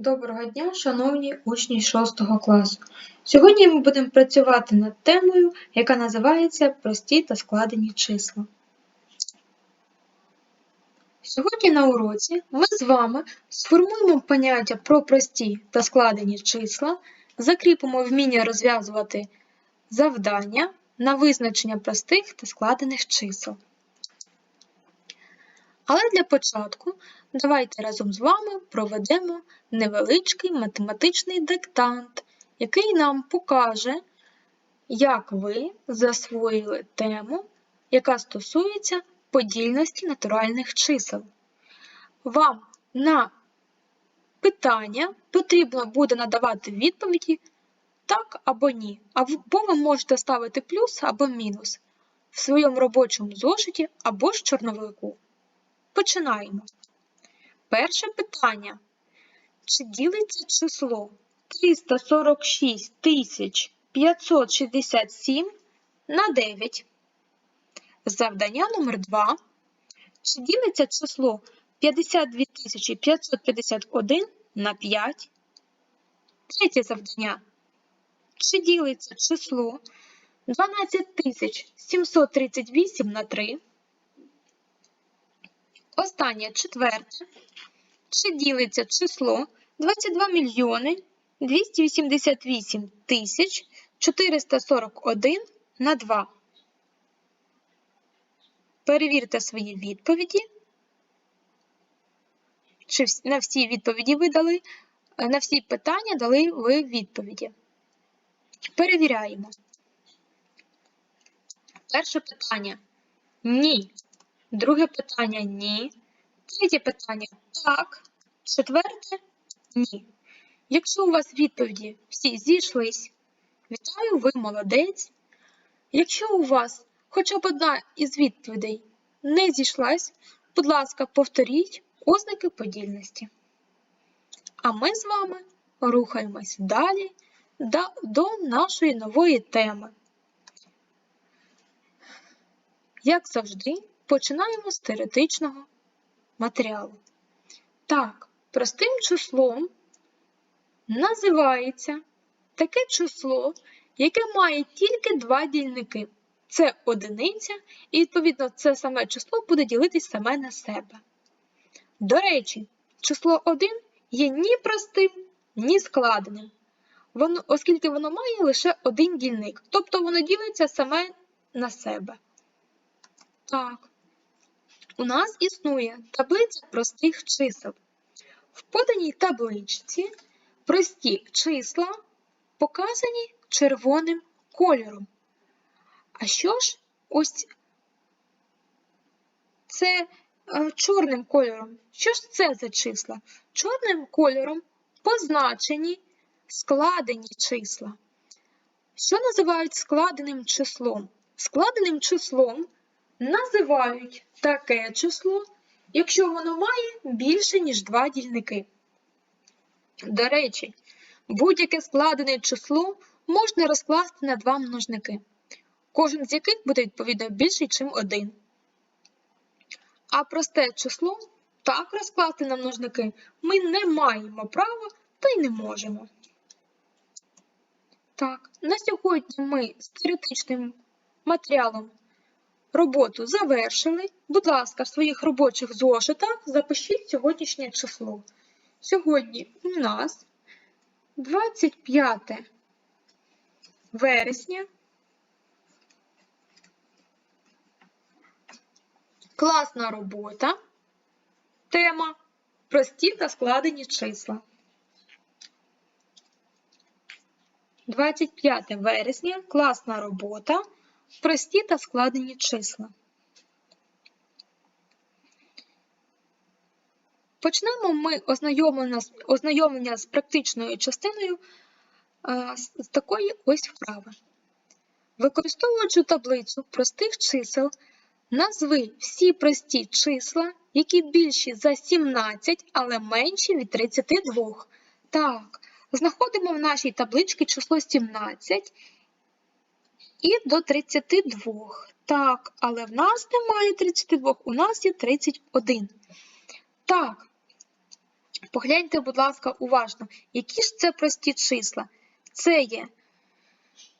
Доброго дня, шановні учні 6 класу. Сьогодні ми будемо працювати над темою, яка називається Прості та складені числа. Сьогодні на уроці ми з вами сформуємо поняття про прості та складені числа, закріпимо вміння розв'язувати завдання на визначення простих та складених чисел. Але для початку давайте разом з вами проведемо невеличкий математичний диктант, який нам покаже, як ви засвоїли тему, яка стосується подільності натуральних чисел. Вам на питання потрібно буде надавати відповіді так або ні, або ви можете ставити плюс або мінус в своєму робочому зошиті або ж чорновику. Починаємо. Перше питання. Чи ділиться число 346 567 на 9? Завдання номер 2. Чи ділиться число 52 551 на 5? Третє завдання. Чи ділиться число 12 738 на 3? Останнє четверте. Чи ділиться число 22 мільйони 288 тисяч 441 на 2? Перевірте свої відповіді. Чи на всі відповіді ви дали, на всі питання дали ви відповіді. Перевіряємо. Перше питання. Ні. Друге питання ні. Третє питання так. Четверте ні. Якщо у вас відповіді всі зійшлись, вітаю, ви молодець. Якщо у вас хоча б одна із відповідей не зійшлась, будь ласка, повторіть ознаки подільності. А ми з вами рухаємось далі до нашої нової теми. Як завжди, починаємо з теоретичного матеріалу. Так, простим числом називається таке число, яке має тільки два дільники. Це одиниця, і, відповідно, це саме число буде ділитись саме на себе. До речі, число 1 є ні простим, ні складеним, воно, оскільки воно має лише один дільник, тобто воно ділиться саме на себе. Так, у нас існує таблиця простих чисел. В поданій табличці прості числа показані червоним кольором. А що ж ось це е, чорним кольором? Що ж це за числа? Чорним кольором позначені складені числа. Що називають складеним числом? Складеним числом називають таке число, якщо воно має більше, ніж два дільники. До речі, будь-яке складене число можна розкласти на два множники, кожен з яких буде відповідно більший, ніж один. А просте число так розкласти на множники ми не маємо права та й не можемо. Так, на сьогодні ми з теоретичним матеріалом роботу завершили. Будь ласка, в своїх робочих зошитах запишіть сьогоднішнє число. Сьогодні у нас 25 вересня. Класна робота. Тема прості та складені числа. 25 вересня класна робота. Прості та складені числа. Почнемо ми ознайомлення, з практичною частиною з такої ось вправи. Використовуючи таблицю простих чисел, назви всі прості числа, які більші за 17, але менші від 32. Так, знаходимо в нашій табличці число 17 і до 32. Так, але в нас немає 32, у нас є 31. Так, Погляньте, будь ласка, уважно, які ж це прості числа. Це є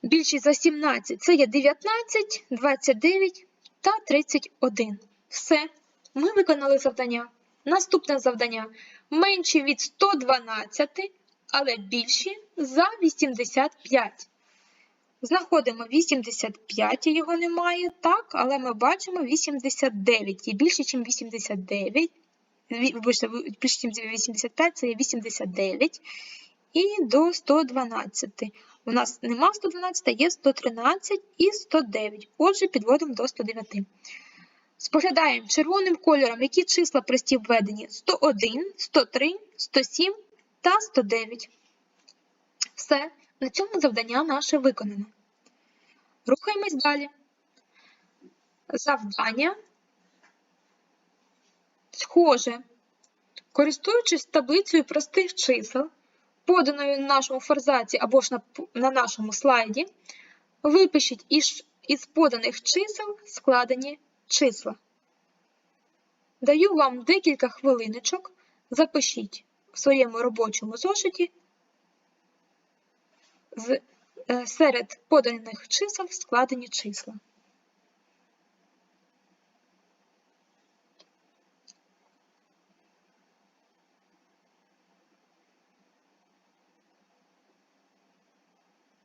більшість за 17, це є 19, 29 та 31. Все, ми виконали завдання. Наступне завдання менші від 112, але більші за 85. Знаходимо 85, його немає, так, але ми бачимо 89. Є більше, ніж 89. Вибачте, більше, ніж 85, це є 89. І до 112. У нас нема 112, є 113 і 109. Отже, підводимо до 109. Споглядаємо червоним кольором, які числа прості введені 101, 103, 107 та 109. Все, на цьому завдання наше виконано. Рухаємось далі. Завдання схоже. Користуючись таблицею простих чисел, поданою на нашому форзаці або ж на, на нашому слайді, випишіть із, із поданих чисел складені числа. Даю вам декілька хвилиночок. Запишіть в своєму робочому зошиті з, е, серед поданих чисел складені числа.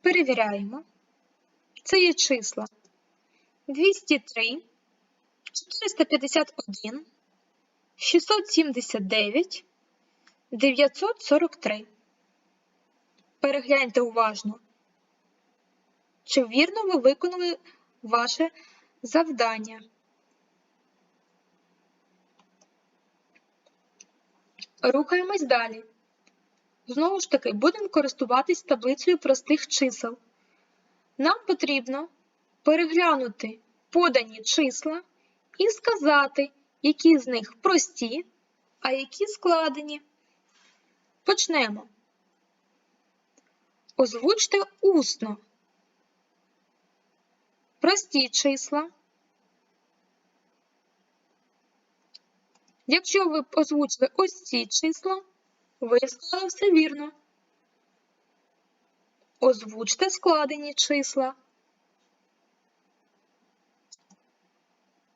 Перевіряємо. Це є числа 203, 451, 679, 943. Перегляньте уважно, чи вірно ви виконали ваше завдання. Рухаємось далі. Знову ж таки, будемо користуватись таблицею простих чисел. Нам потрібно переглянути подані числа і сказати, які з них прості, а які складені. Почнемо. Озвучте усно. Прості числа. Якщо ви озвучили ось ці числа, ви сказали все вірно. Озвучте складені числа.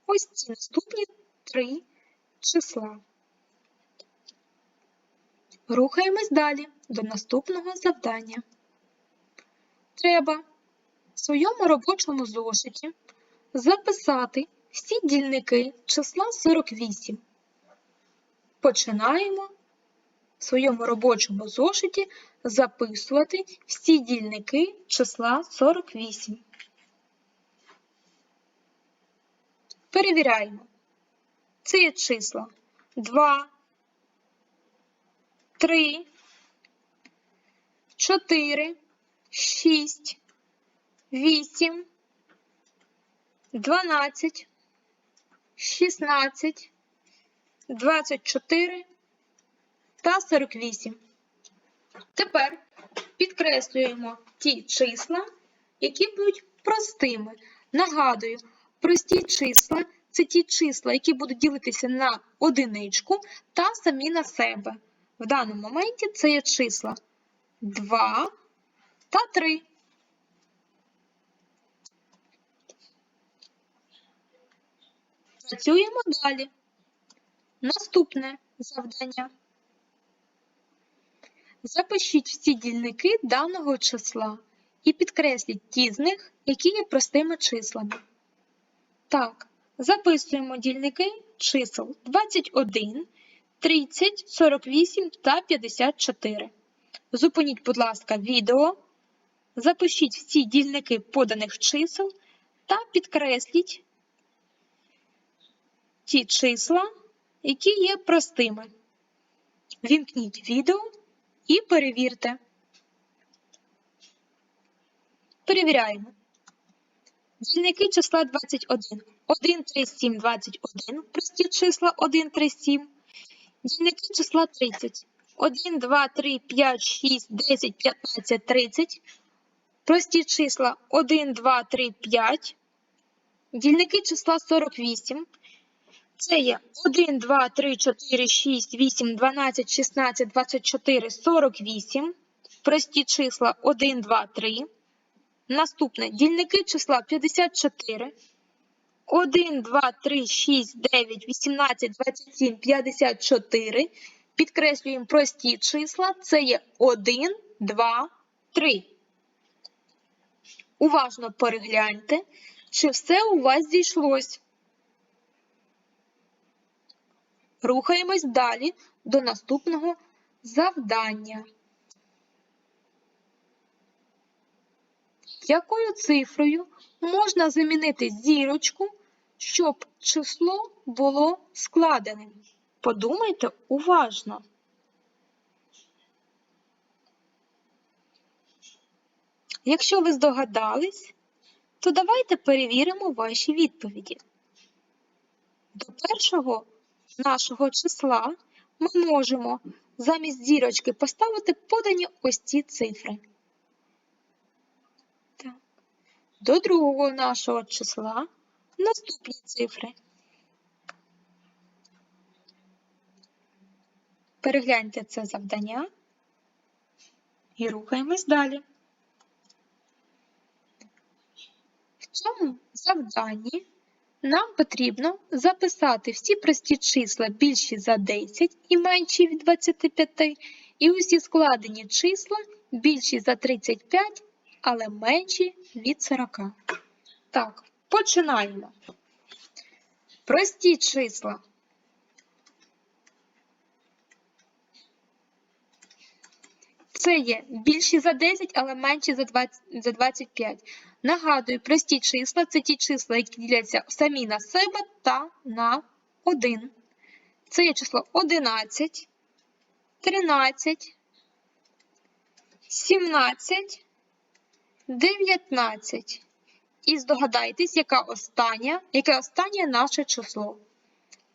Ось ці наступні три числа. Рухаємось далі до наступного завдання. Треба в своєму робочому зошиті записати всі дільники числа 48. Починаємо в своєму робочому зошиті записувати всі дільники числа 48. Перевіряємо. Це є числа 2, 3, 4, 6, 8, 12, 16, 24 та 48. Тепер підкреслюємо ті числа, які будуть простими. Нагадую, прості числа це ті числа, які будуть ділитися на одиничку та самі на себе. В даному моменті це є числа 2 та 3. Працюємо далі. Наступне завдання. Запишіть всі дільники даного числа і підкресліть ті з них, які є простими числами. Так, записуємо дільники чисел 21, 30, 48 та 54. Зупиніть, будь ласка, відео, запишіть всі дільники поданих чисел та підкресліть ті числа, які є простими. Вімкніть відео і перевірте. Перевіряємо. Дільники числа 21. 1, 3, 7, 21. Прості числа 1, 3, 7. Дільники числа 30. 1, 2, 3, 5, 6, 10, 15, 30. Прості числа 1, 2, 3, 5. Дільники числа 48. Це є 1, 2, 3, 4, 6, 8, 12, 16, 24, 48. Прості числа 1, 2, 3. Наступне дільники числа 54. 1, 2, 3, 6, 9, 18, 27, 54. Підкреслюємо прості числа. Це є 1, 2, 3. Уважно перегляньте, чи все у вас зійшлось. Рухаємось далі до наступного завдання. Якою цифрою можна замінити зірочку, щоб число було складеним? Подумайте уважно. Якщо ви здогадались, то давайте перевіримо ваші відповіді. До першого нашого числа ми можемо замість зірочки поставити подані ось ці цифри. Так. До другого нашого числа наступні цифри. Перегляньте це завдання і рухаємось далі. В цьому завданні нам потрібно записати всі прості числа більші за 10 і менші від 25, і усі складені числа більші за 35, але менші від 40. Так, починаємо. Прості числа. Це є більші за 10, але менші за 20, за 25. Нагадую, прості числа це ті числа, які діляться самі на себе та на 1. Це є число 11, 13, 17, 19. І здогадайтесь, яка остання, яке останнє наше число.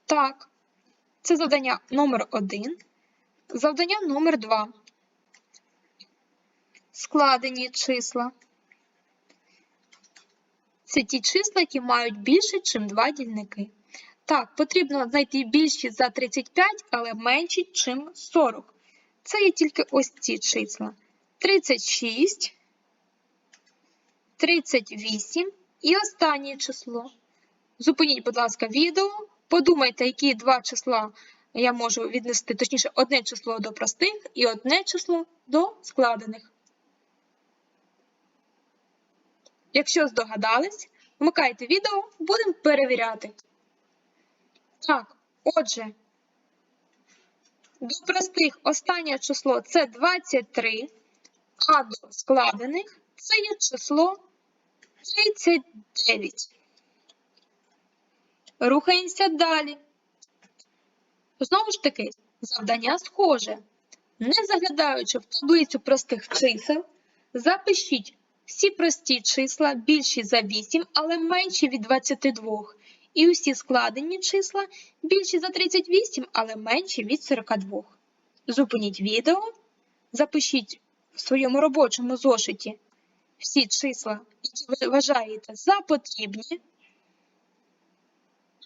Так, це завдання номер 1, завдання номер 2. Складені числа. Це ті числа, які мають більше, ніж два дільники. Так, потрібно знайти більші за 35, але менші, ніж 40. Це є тільки ось ці числа. 36, 38 і останнє число. Зупиніть, будь ласка, відео. Подумайте, які два числа я можу віднести, точніше, одне число до простих і одне число до складених. Якщо здогадались, вмикайте відео, будемо перевіряти. Так, отже, до простих останнє число це 23, а до складених це є число 39. Рухаємося далі. Знову ж таки, завдання схоже. Не заглядаючи в таблицю простих чисел, запишіть всі прості числа більші за 8, але менші від 22. І усі складені числа більші за 38, але менші від 42. Зупиніть відео, запишіть в своєму робочому зошиті всі числа, які ви вважаєте за потрібні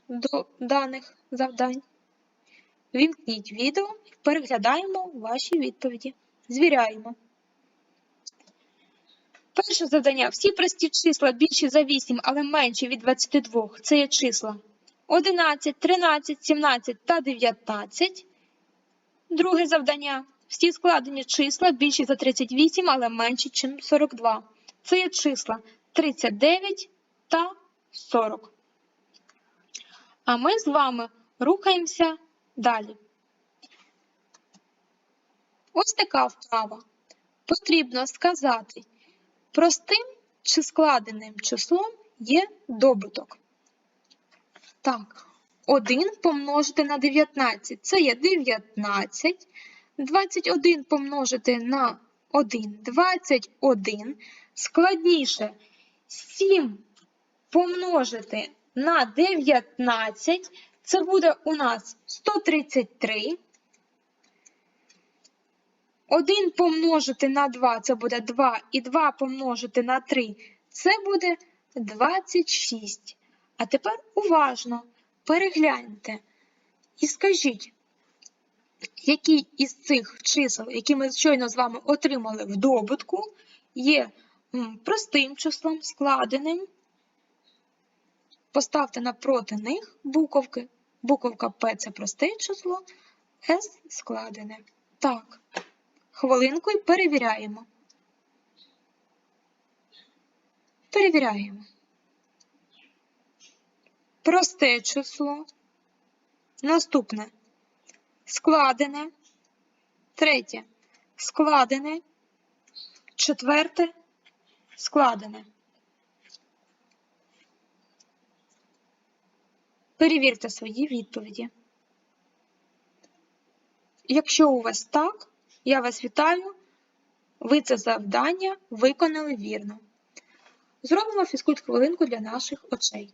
до даних завдань. Вімкніть відео переглядаємо ваші відповіді. Звіряємо. Перше завдання. Всі прості числа більші за 8, але менші від 22. Це є числа 11, 13, 17 та 19. Друге завдання. Всі складені числа більші за 38, але менші, ніж 42. Це є числа 39 та 40. А ми з вами рухаємося далі. Ось така вправа. Потрібно сказати, простим чи складеним числом є добуток. Так, 1 помножити на 19 це є 19. 21 помножити на 1 21. Складніше 7 помножити на 19. Це буде у нас 133. 1 помножити на 2 це буде 2, і 2 помножити на 3 це буде 26. А тепер уважно перегляньте і скажіть, який із цих чисел, які ми щойно з вами отримали в добутку, є простим числом, складеним. Поставте напроти них буковки. Буковка П це просте число, С складене. Так. Хвилинку і перевіряємо. Перевіряємо. Просте число. Наступне складене. Третє складене. Четверте складене. Перевірте свої відповіді. Якщо у вас так, я вас вітаю. Ви це завдання виконали вірно. Зробимо фізкульт хвилинку для наших очей.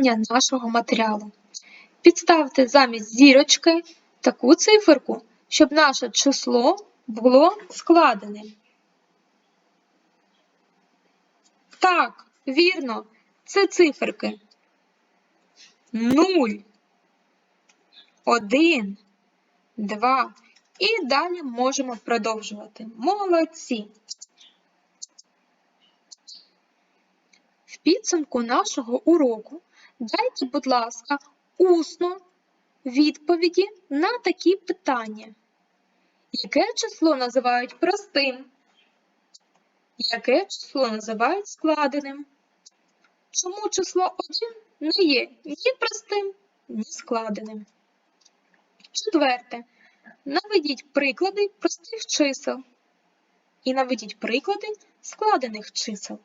До нашого матеріалу. Підставте замість зірочки таку циферку, щоб наше число було складеним. Так, вірно, це циферки 0, 1, 2. І далі можемо продовжувати. Молодці! В підсумку нашого уроку дайте, будь ласка, усно відповіді на такі питання. Яке число називають простим? Яке число називають складеним? Чому число 1 не є ні простим, ні складеним? Четверте. Наведіть приклади простих чисел і наведіть приклади складених чисел.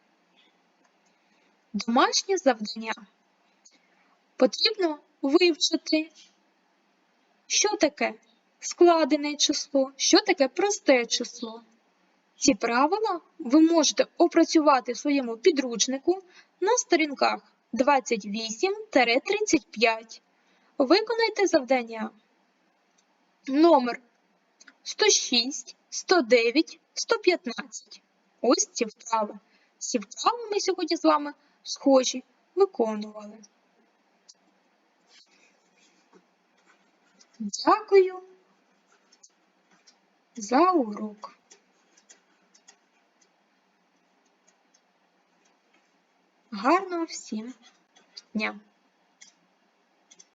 Домашнє завдання. Потрібно вивчити, що таке складене число, що таке просте число. Ці правила ви можете опрацювати в своєму підручнику на сторінках 28-35. Виконайте завдання номер 106, 109, 115. Ось ці вправи. Ці вправи ми сьогодні з вами схожі виконували. Дякую за урок. Гарного всім дня!